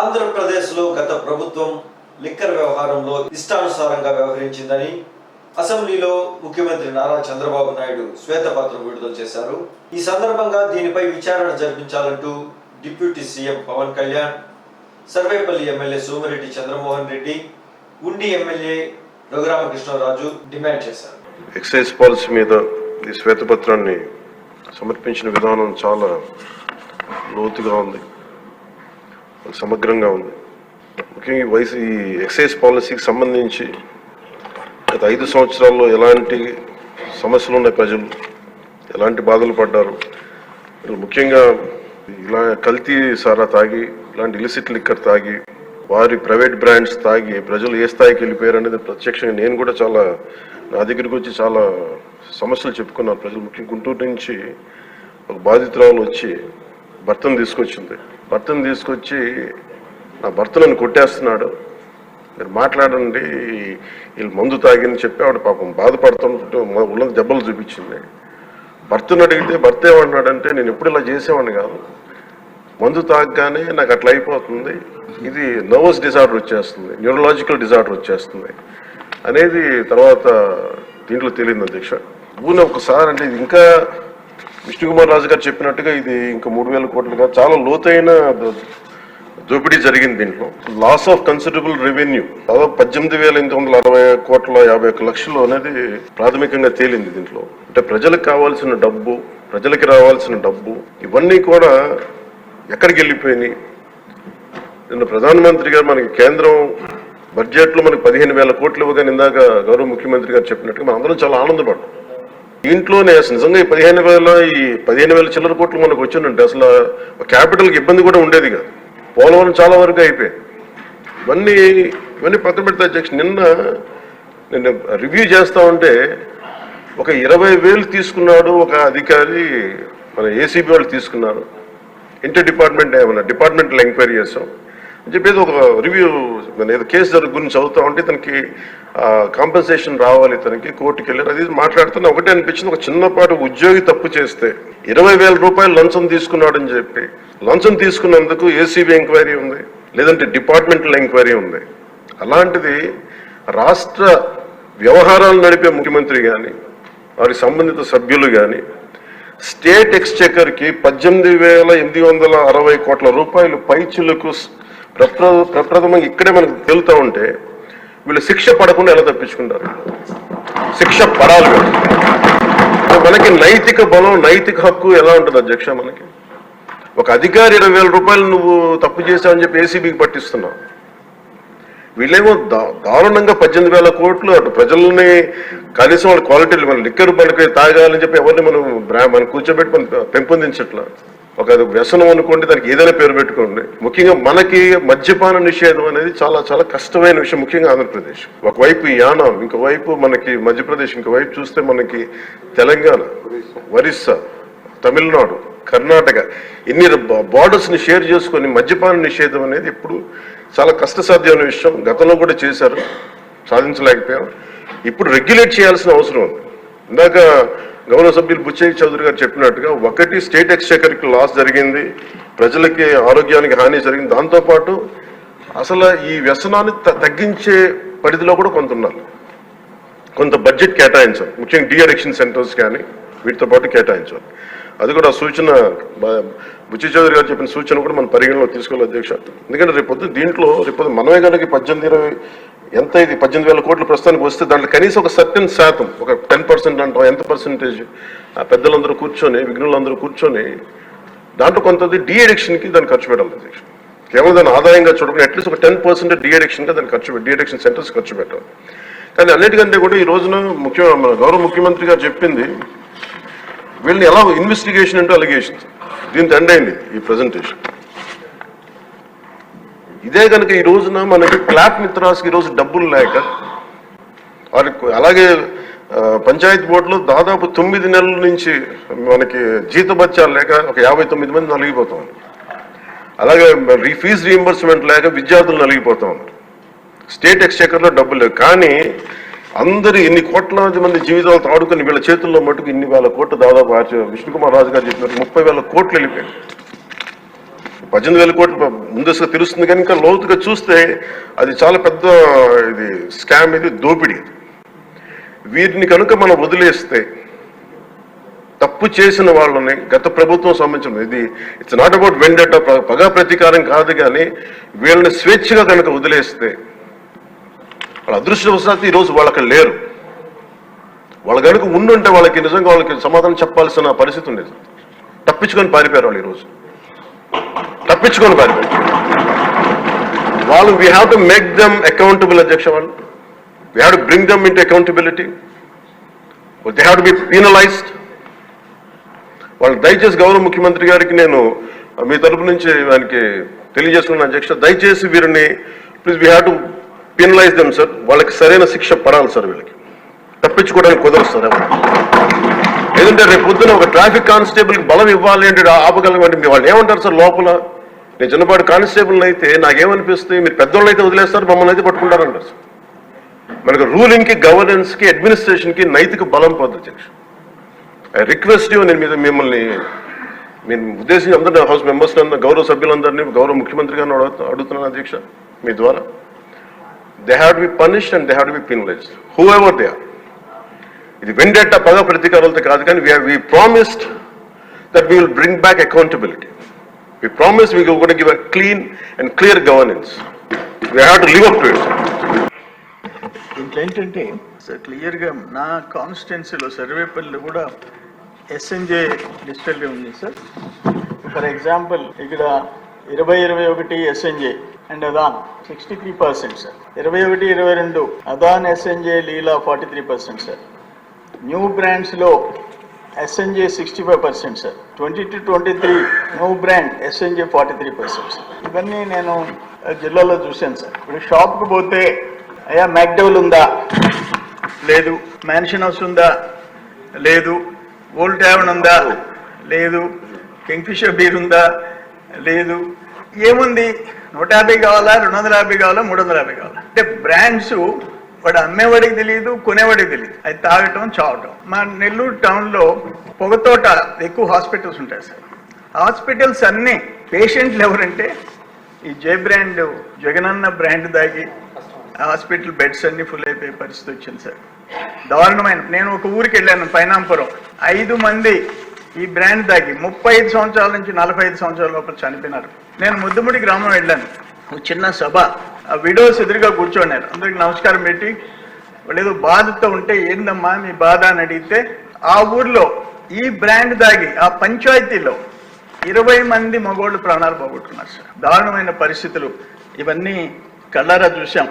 ఆంధ్రప్రదేశ్లో గత ప్రభుత్వం లిక్కర్ వ్యవహారంలో ఇష్టానుసారంగా వ్యవహరించిందని అసెంబ్లీలో ముఖ్యమంత్రి నారా చంద్రబాబు నాయుడు శ్వేతపత్రం విడుదల చేశారు. ఈ సందర్భంగా దీనిపై విచారణ జరిపించాలంటూ deputy CM Pawan Kalyan Sarvepalli MLA Somireddy Chandramohan Reddy Undi MLA Raghuramakrishnaraju demand చేశారు. ఎక్సైజ్ పాలసీ మీద ఈ శ్వేతపత్రాన్ని సమర్పించిన విధానం చాలా లోతుగా ఉంది. సమగ్రంగా ఉంది. ముఖ్యంగా ఈ వయసు ఈ ఎక్సైజ్ పాలసీకి సంబంధించి గత ఐదు సంవత్సరాల్లో ఎలాంటి సమస్యలు ఉన్నాయి ప్రజలు? ఎలాంటి బాధలు పడ్డారు? ముఖ్యంగా ఇలా కల్తీ సారా తాగి ఇలాంటి ఇలిసిట్ లిక్కర్ తాగి వారి ప్రైవేట్ బ్రాండ్స్ తాగి ప్రజలు ఏ స్థాయికి వెళ్ళిపోయారు అనేది ప్రత్యక్షంగా నేను కూడా చాలా నా దగ్గరికి వచ్చి చాలా సమస్యలు చెప్పుకున్నాను ప్రజలు ముఖ్యంగా గుంటూరు నుంచి ఒక బాధితురాలు వచ్చి భర్తను తీసుకొచ్చింది. భర్తను తీసుకొచ్చి నా భర్తలను కొట్టేస్తున్నాడు. మీరు మాట్లాడండి వీళ్ళు మందు తాగిని చెప్పి ఆవిడ పాపం బాధపడుతుంటే ఉள்ள దెబ్బలు చూపించింది. భర్తను అడిగితే భర్త ఏమన్నాడంటే నేను ఎప్పుడు ఇలా చేసేవాడిని కాదు. మందు తాగగానే నాకు అట్లా అయిపోతుంది. ఇది నర్వస్ డిజార్డర్ వచ్చేస్తుంది న్యూరలాజికల్ డిజార్డర్ వచ్చేస్తుంది. అనేది తర్వాత దీంట్లో తెలియదు అధ్యక్ష. ఊనే ఒకసారి అంటే ఇది ఇంకా విష్ణుకుమార్ రాజు గారు చెప్పినట్టుగా ఇది ఇంకా మూడు వేల కోట్లుగా చాలా లోతైన దోపిడీ జరిగింది దీంట్లో. లాస్ ఆఫ్ కన్సిడరబుల్ రెవెన్యూ దాదాపు పద్దెనిమిది వేల ఎనిమిది వందల అరవై కోట్ల యాభై ఒక్క లక్షలు అనేది ప్రాథమికంగా తేలింది దీంట్లో. అంటే ప్రజలకు కావాల్సిన డబ్బు ప్రజలకి రావాల్సిన డబ్బు ఇవన్నీ కూడా ఎక్కడికి వెళ్ళిపోయినాయి? నిన్న ప్రధానమంత్రి గారు మనకి కేంద్రం బడ్జెట్లో మనకి పదిహేను వేల కోట్లు ఇవ్వగానే ఇందాక గౌరవ ముఖ్యమంత్రి గారు చెప్పినట్టుగా మనందరం చాలా ఆనందపడ్డాం. దీంట్లోనే నిజంగా ఈ పదిహేను వేల ఈ పదిహేను వేల చిల్లర కోట్లు మనకు వచ్చిందంటే అసలు క్యాపిటల్కి ఇబ్బంది కూడా ఉండేది కాదు. పోలవరం చాలా వరకు అయిపోయాయి ఇవన్నీ ఇవన్నీ పక్కన పెడితే అధ్యక్ష నిన్న నేను రివ్యూ చేస్తా ఉంటే ఒక ఇరవై వేలు తీసుకున్నాడు ఒక అధికారి మన ఏసీబీ వాళ్ళు తీసుకున్నారు. ఇంటర్ డిపార్ట్మెంట్ ఏమన్నా డిపార్ట్మెంట్లో ఎంక్వైరీ చేస్తాం అని చెప్పేది ఒక రివ్యూ ఏదో కేసు జరుగు గురించి చదువుతా ఉంటే తనకి కాంపెన్సేషన్ రావాలి తనకి కోర్టుకి వెళ్ళారు అది మాట్లాడుతున్న ఒకటే అనిపించింది. ఒక చిన్నపాటి ఉద్యోగి తప్పు చేస్తే ఇరవై వేల రూపాయలు లంచం తీసుకున్నాడని చెప్పి లంచం తీసుకున్నందుకు ఏసీబీ ఎంక్వైరీ ఉంది లేదంటే డిపార్ట్మెంటల్ ఎంక్వైరీ ఉంది. అలాంటిది రాష్ట్ర వ్యవహారాలు నడిపే ముఖ్యమంత్రి కానీ వారి సంబంధిత సభ్యులు కానీ స్టేట్ ఎక్స్చెకర్కి పద్దెనిమిది వేల ఎనిమిది వందల అరవై కోట్ల రూపాయలు పైచులకు ప్రప్రథమంగా ఇక్కడే మనకు తెలుతా ఉంటే వీళ్ళు శిక్ష పడకుండా ఎలా తప్పించుకుంటారు? శిక్ష పడాలి మనకి నైతిక బలం నైతిక హక్కు ఎలా ఉంటుంది అధ్యక్ష మనకి? ఒక అధికారి ఇరవై వేల రూపాయలు నువ్వు తప్పు చేశావని చెప్పి ఏసీబీకి పట్టిస్తున్నావు. వీళ్ళేమో దా- దారుణంగా పద్దెనిమిది వేల కోట్లు అటు ప్రజల్ని కనీసం వాళ్ళ క్వాలిటీలు మన లిక్కర్ మనకి తాగాలని చెప్పి ఎవరిని మనం మనం కూర్చోబెట్టి మనం పెంపొందించట్లా? ఒక అది వ్యసనం అనుకోండి దానికి ఏదైనా పేరు పెట్టుకోండి. ముఖ్యంగా మనకి మద్యపాన నిషేధం అనేది చాలా చాలా కష్టమైన విషయం ముఖ్యంగా ఆంధ్రప్రదేశ్. ఒకవైపు యానం ఇంకోవైపు మనకి మధ్యప్రదేశ్ ఇంకోవైపు చూస్తే మనకి తెలంగాణ ఒరిస్సా తమిళనాడు కర్ణాటక. ఇన్ని బార్డర్స్ని షేర్ చేసుకొని మద్యపాన నిషేధం అనేది ఇప్పుడు చాలా కష్టసాధ్యమైన విషయం. గతంలో కూడా చేశారు సాధించలేకపోయాం. ఇప్పుడు రెగ్యులేట్ చేయాల్సిన అవసరం ఉంది. ఇందాక గౌరవ సభ్యులు బుచ్చయ్య చౌదరి గారు చెప్పినట్టుగా ఒకటి స్టేట్ ఎక్స్చేకర్కి లాస్ జరిగింది ప్రజలకి ఆరోగ్యానికి హాని జరిగింది. దాంతోపాటు అసలు ఈ వ్యసనాన్ని త- తగ్గించే పరిధిలో కూడా కొంత ఉండాలి కొంత బడ్జెట్ కేటాయించాలి ముఖ్యంగా డి సెంటర్స్ కానీ వీటితో పాటు కేటాయించాలి అది కూడా సూచన బుచ్చి చౌదరి గారు చెప్పిన సూచన కూడా మనం పరిగణలో తీసుకోవాలి అధ్యక్ష. ఎందుకంటే రేపొద్దు దీంట్లో రేపొద్దు మనమే కనుక పద్దెనిమిది ఇరవై ఎంత ఇది? పద్దెనిమిది వేల కోట్లు ప్రస్తుతానికి వస్తే దాంట్లో కనీసం ఒక సర్టెన్ శాతం ఒక టెన్ పర్సెంట్ అంటాం ఎంత పర్సెంటేజ్? ఆ పెద్దలందరూ కూర్చొని విఘ్నులందరూ కూర్చొని దాంట్లో కొంతది డి అడిక్షన్కి దాన్ని ఖర్చు పెట్టాలి కేవలం దాని ఆదాయంగా చూడకుండా అట్లీస్ట్ ఒక టెన్ పర్సెంట్ డి అడిక్షన్గా దాన్ని ఖర్చు డి అడిక్షన్ సెంటర్స్ ఖర్చు పెట్టాలి. కానీ అన్నిటికంటే కూడా ఈ రోజున ముఖ్య మన గౌరవ ముఖ్యమంత్రి గారు చెప్పింది వీళ్ళని ఎలా ఇన్వెస్టిగేషన్ అంటే అలిగేషన్? దీంతో ఎండ్ అయింది ఈ ప్రజెంటేషన్. ఇదే కనుక ఈ రోజున మనకి క్లాప్ మిత్రాస్కి ఈ రోజు డబ్బులు లేక అలాగే పంచాయతీ బోర్డులో దాదాపు తొమ్మిది నెలల నుంచి మనకి జీతభత్యాలు లేక ఒక యాభై తొమ్మిది మంది నలిగిపోతాం. అలాగే రీ ఫీజు రీఎంబర్స్మెంట్ లేక విద్యార్థులు నలిగిపోతాం. స్టేట్ ఎక్స్చేకర్లో డబ్బులు లేవు. కానీ అందరూ ఇన్ని కోట్లాది మంది జీవితాలతో ఆడుకుని వీళ్ళ చేతుల్లో మటుకు ఇన్ని వేల కోట్లు దాదాపు ఆర్చ- విష్ణుకుమార్ రాజు గారు చెప్పినట్టు ముప్పై వేల కోట్లు వెళ్ళిపోయాయి. పద్దెనిమిది వేల కోట్లు ముందస్తుగా తెలుస్తుంది కానీ ఇంకా లోతుగా చూస్తే అది చాలా పెద్ద ఇది స్కామ్ ఇది దోపిడీ వీటిని కనుక మనం వదిలేస్తే తప్పు చేసిన వాళ్ళని గత ప్రభుత్వం సంబంధించిన ఇది ఇట్స్ నాట్ అబౌట్ వెండట పగా ప్రతీకారం కాదు కానీ వీళ్ళని స్వేచ్ఛగా కనుక వదిలేస్తే వాళ్ళ అదృష్టవశాత్తు ఈరోజు వాళ్ళు లేరు. వాళ్ళ కనుక ఉండుంటే వాళ్ళకి నిజంగా వాళ్ళకి సమాధానం చెప్పాల్సిన పరిస్థితి ఉండేది. తప్పించుకొని పారిపోయారు వాళ్ళు ఈరోజు తప్పించుకొని పారిపోయారు వాళ్ళు we have to make them accountable అధ్యక్ష వాళ్ళు. We have to bring them into accountability they have to be penalised వాళ్ళు దయచేసి గౌరవ ముఖ్యమంత్రి గారికి నేను మీ తరపు నుంచి దానికి తెలియజేస్తున్నాను అధ్యక్ష. దయచేసి వీరిని please we have to penalise them sir వాళ్ళకి సరైన శిక్ష పడాలి సార్ వీళ్ళకి. తప్పించుకోవడానికి కుదరదు సార్ ఎవరు. ఏదంటే రేపు పొద్దున ఒక ట్రాఫిక్ కానిస్టేబుల్కి బలం ఇవ్వాలి అంటే ఆపగలమంటే మీ వాళ్ళు ఏమంటారు సార్ లోపల? నేను చిన్నపాటి కానిస్టేబుల్ అయితే నాకేమనిపిస్తుంది? మీరు పెద్దోళ్ళు అయితే వదిలేస్తారు మమ్మల్ని అయితే పట్టుకుంటారంటారు మనకు రూలింగ్కి గవర్నెన్స్కి అడ్మినిస్ట్రేషన్కి నైతిక బలం పొందచ్చు అధ్యక్ష ఐ రిక్వెస్ట్ యూ నేను మీద మిమ్మల్ని నేను ఉద్దేశించి అందరినీ హౌస్ మెంబర్స్ గౌరవ సభ్యులందరినీ గౌరవ ముఖ్యమంత్రి గారిని అడుగుతున్నాను అధ్యక్ష మీ ద్వారా. They have to be punished and they have to be penalised whoever they are ఇది వెండేట పగ ప్రతీకారాలతో కాదు కానీ we promised that we will bring back accountability we promise we కూడా give a clean and clear governance we have to live up to it దీంట్లో ఏంటంటే sir క్లియర్గా నా కాన్స్టిట్యున్సీలో సర్వేపల్లిలో కూడా ఎస్ఎన్జే డిజిటల్గా ఉంది సార్ ఫర్ ఎగ్జాంపుల్ ఇక్కడ ఇరవై ఇరవై ఒకటి SNJ and Adan sixty three percent sir ఇరవై ఒకటి ఇరవై రెండు Adan SNJ Leela forty three percent sir new బ్రాండ్స్లో SNJ sixty five percent sir twenty two twenty three no brand SNJ forty three percent sir ఇవన్నీ నేను జిల్లాలో చూశాను sir ఇప్పుడు షాప్కి పోతే అయ్యా మ్యాక్డౌల్ ఉందా? లేదు. మ్యాన్షన్ హౌస్ ఉందా? లేదు. ఓల్డ్ ట్యావెన్ ఉందా? లేదు. కింగ్ఫిషర్ బీర్ ఉందా? లేదు. ఏముంది? నూట యాభై కావాలా? రెండు వందల యాభై కావాలా? మూడు వందల యాభై కావాలా? అంటే బ్రాండ్స్ వాడు అమ్మేవాడికి తెలియదు కొనేవాడికి తెలియదు అది తాగటం చావటం. మా నెల్లూరు టౌన్లో పొగతోట ఎక్కువ హాస్పిటల్స్ ఉంటాయి సార్. హాస్పిటల్స్ అన్నీ పేషెంట్లు ఎవరంటే ఈ జే బ్రాండ్ జగనన్న బ్రాండ్ దాగి హాస్పిటల్ బెడ్స్ అన్ని ఫుల్ అయిపోయే పరిస్థితి వచ్చింది సార్. దారుణమైన. నేను ఒక ఊరికి వెళ్ళాను పైనాంపురం. ఐదు మంది ఈ బ్రాండ్ దాగి ముప్పై ఐదు సంవత్సరాల నుంచి నలభై ఐదు సంవత్సరాల లోపల చనిపోయినారు. నేను ముద్దుముడి గ్రామం వెళ్ళాను. ఒక చిన్న సభ. విడోస్ ఎదురుగా కూర్చోన్నారు అందరికి నమస్కారం పెట్టి వాళ్ళు ఏదో బాధతో ఉంటే ఏందమ్మా మీ బాధ అని అడిగితే ఆ ఊర్లో ఈ బ్రాండ్ దాగి ఆ పంచాయతీలో ఇరవై మంది మగోళ్ళు ప్రాణాలు పోగొట్టుకున్నారు సార్. దారుణమైన పరిస్థితులు. ఇవన్నీ కళ్ళారా చూశాం.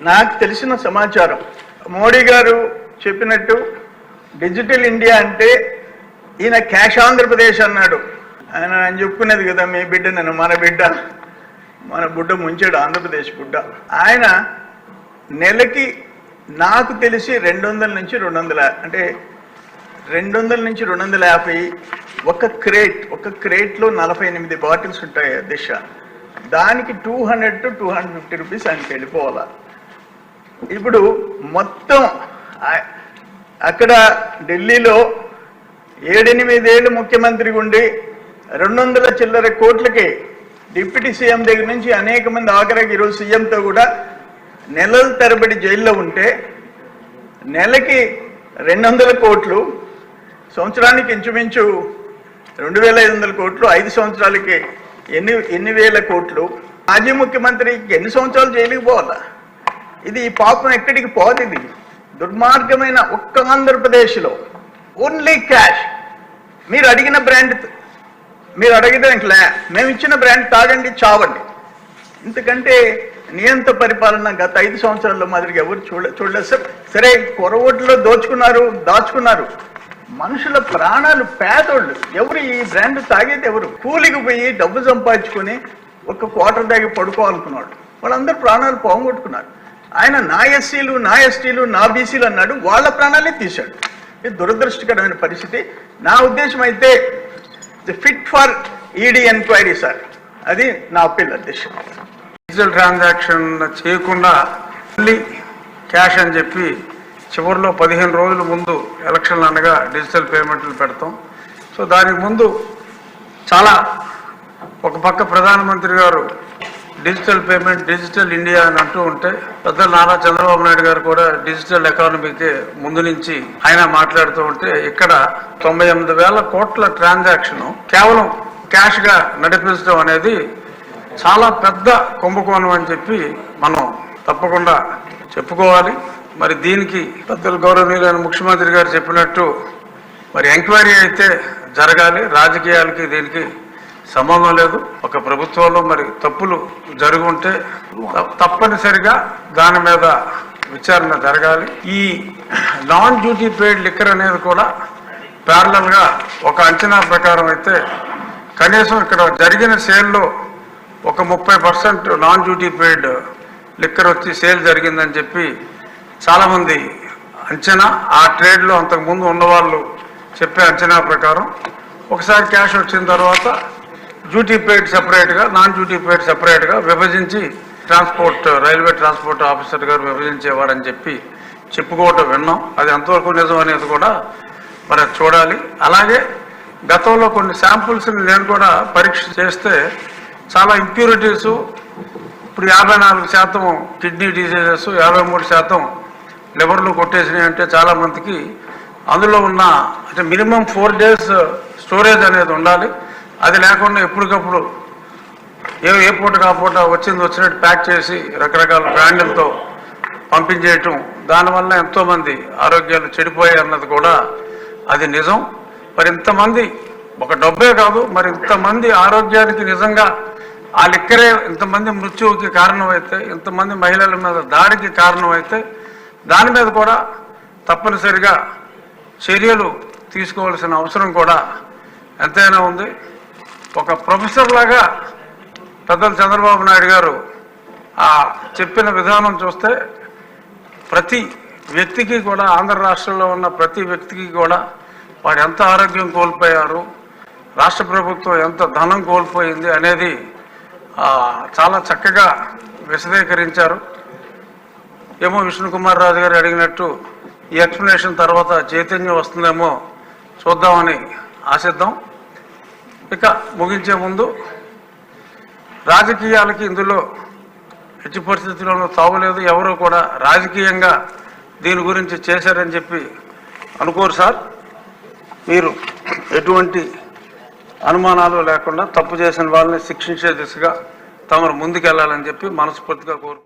నాకు తెలిసిన సమాచారం మోడీ గారు చెప్పినట్టు డిజిటల్ ఇండియా అంటే ఈయన క్యాష్ ఆంధ్రప్రదేశ్ అన్నాడు. ఆయన ఆయన చెప్పుకునేది కదా మీ బిడ్డ నేను మన బిడ్డ. మన బుడ్డ ముంచాడు ఆంధ్రప్రదేశ్ బుడ్డ. ఆయన నెలకి నాకు తెలిసి రెండు వందల నుంచి రెండు వందల అంటే రెండు వందల నుంచి రెండు వందల యాభై ఒక క్రేట్ ఒక క్రేట్లో నలభై ఎనిమిది బాటిల్స్ ఉంటాయి దిశ. దానికి two hundred to two hundred fifty rupees ఆయనకి వెళ్ళిపోవాలా. ఇప్పుడు మొత్తం అక్కడ ఢిల్లీలో ఏడెనిమిదేళ్ళు ముఖ్యమంత్రి ఉండి రెండు వందల చిల్లర కోట్లకి డిప్యూటీ సీఎం దగ్గర నుంచి అనేక మంది ఆఖరికి ఈరోజు సీఎంతో కూడా నెలల తరబడి జైల్లో ఉంటే నెలకి రెండు వందల కోట్లు సంవత్సరానికి ఇంచుమించు రెండు వేల ఐదు వందల కోట్లు ఐదు సంవత్సరాలకి ఎన్ని ఎన్ని వేల కోట్లు. మాజీ ముఖ్యమంత్రికి ఎన్ని సంవత్సరాలు జైలుకి పోవాలా? ఇది ఈ పాపం ఎక్కడికి పోదు ఇది. దుర్మార్గమైన ఒక్క ఆంధ్రప్రదేశ్లో ఓన్లీ క్యాష్ మీరు అడిగిన బ్రాండ్ మీరు అడిగితే లే మేము ఇచ్చిన బ్రాండ్ తాగండి చావండి. ఎందుకంటే నియంత పరిపాలన గత ఐదు సంవత్సరాల్లో మాదిరిగా ఎవరు చూడ చూడలేదు. సార్ సరే కొరవోట్లో దోచుకున్నారు దాచుకున్నారు. మనుషుల ప్రాణాలు పేదోళ్ళు. ఎవరు ఈ బ్రాండ్ తాగేది ఎవరు? కూలికి పోయి డబ్బు సంపాదించుకొని ఒక క్వార్టర్ దాగి పడుకోవాలనుకున్నాడు. వాళ్ళందరూ ప్రాణాలు పోగొట్టుకున్నారు. ఆయన నా ఎస్సీలు నా ఎస్టీలు నా బీసీలు అన్నాడు. వాళ్ళ ప్రాణాలే తీశాడు. ఇది దురదృష్టకరమైన పరిస్థితి. నా ఉద్దేశం అయితే fit for ED enquiry sir అది నా అప్పీల్ అధ్యక్ష డిజిటల్ ట్రాన్సాక్షన్ చేయకుండా ఓన్లీ క్యాష్ అని చెప్పి చివరిలో పదిహేను రోజుల ముందు ఎలక్షన్లు అనగా డిజిటల్ పేమెంట్లు పెడతాం. సో దానికి ముందు చాలా ఒక పక్క ప్రధానమంత్రి గారు డిజిటల్ పేమెంట్ డిజిటల్ ఇండియా అని అంటూ ఉంటే పెద్ద నారా చంద్రబాబు నాయుడు గారు కూడా డిజిటల్ ఎకానమీకి ముందు నుంచి ఆయన మాట్లాడుతూ ఉంటే ఇక్కడ తొంభై ఎనిమిది వేల కోట్ల ట్రాన్సాక్షన్ కేవలం క్యాష్గా నడిపించడం అనేది చాలా పెద్ద కుంభకోణం అని చెప్పి మనం తప్పకుండా చెప్పుకోవాలి. మరి దీనికి పెద్దలు గౌరవనీయులైన ముఖ్యమంత్రి గారు చెప్పినట్టు మరి ఎంక్వైరీ అయితే జరగాలి. రాజకీయాలకి దీనికి సంబంధం లేదు. ఒక ప్రభుత్వంలో మరి తప్పులు జరుగుంటే తప్పనిసరిగా దాని మీద విచారణ జరగాలి. ఈ నాన్ డ్యూటీ పెయిడ్ లిక్కర్ అనేది కూడా ప్యారలల్గా ఒక అంచనా ప్రకారం అయితే కనీసం ఇక్కడ జరిగిన సేల్లో ఒక ముప్పై percent non duty paid liquor వచ్చి సేల్ జరిగిందని చెప్పి చాలామంది అంచనా ఆ ట్రేడ్లో అంతకుముందు ఉన్నవాళ్ళు చెప్పే అంచనా ప్రకారం ఒకసారి క్యాష్ వచ్చిన తర్వాత డ్యూటీ పేడ్ సెపరేట్గా నాన్ డ్యూటీ పేడ్ సెపరేట్గా విభజించి ట్రాన్స్పోర్ట్ రైల్వే ట్రాన్స్పోర్ట్ ఆఫీసర్ గారు విభజించేవారని చెప్పి చెప్పుకోవటం విన్నాం. అది ఎంతవరకు నిజం అనేది కూడా మరి చూడాలి. అలాగే గతంలో కొన్ని శాంపుల్స్ని నేను కూడా పరీక్ష చేస్తే చాలా ఇంప్యూరిటీస్ ఇప్పుడు యాభై నాలుగు శాతం కిడ్నీ డిసీజెస్ యాభై మూడు శాతం లివర్లు కొట్టేసినాయి అంటే చాలా మందికి అందులో ఉన్న అంటే మినిమం ఫోర్ డేస్ స్టోరేజ్ అనేది ఉండాలి. అది లేకుండా ఎప్పటికప్పుడు ఏ ఏ పూట కాపూట వచ్చింది వచ్చినట్టు ప్యాక్ చేసి రకరకాల బ్రాండ్లతో పంపించేయటం దానివల్ల ఎంతోమంది ఆరోగ్యాలు చెడిపోయాయి అన్నది కూడా అది నిజం. మరి ఇంతమంది ఒక డబ్బే కాదు మరి ఇంతమంది ఆరోగ్యానికి నిజంగా ఆ లిక్కరే ఇంతమంది మృత్యువుకి కారణమైతే ఇంతమంది మహిళల మీద దాడికి కారణమైతే దాని మీద కూడా తప్పనిసరిగా చర్యలు తీసుకోవాల్సిన అవసరం కూడా ఎంతైనా ఉంది. ఒక ప్రొఫెసర్ లాగా పెద్దలు చంద్రబాబు నాయుడు గారు ఆ చెప్పిన విధానం చూస్తే ప్రతి వ్యక్తికి కూడా ఆంధ్ర రాష్ట్రంలో ఉన్న ప్రతి వ్యక్తికి కూడా వాడు ఎంత ఆరోగ్యం కోల్పోయారు రాష్ట్ర ప్రభుత్వం ఎంత ధనం కోల్పోయింది అనేది చాలా చక్కగా విశదీకరించారు. ఏమో విష్ణుకుమార్ రాజు గారు అడిగినట్టు ఈ ఎక్స్ప్లెనేషన్ తర్వాత చైతన్యం వస్తుందేమో చూద్దామని ఆశిద్దాం. ఇక ముగించే ముందు రాజకీయాలకి ఇందులో ఎట్టి పరిస్థితుల్లోనూ తావులేదు ఎవరు కూడా రాజకీయంగా దీని గురించి చేశారని చెప్పి అనుకోరు సార్. మీరు ఎటువంటి అనుమానాలు లేకుండా తప్పు చేసిన వాళ్ళని శిక్షించే దిశగా తమరు ముందుకెళ్ళాలని చెప్పి మనస్ఫూర్తిగా కోరు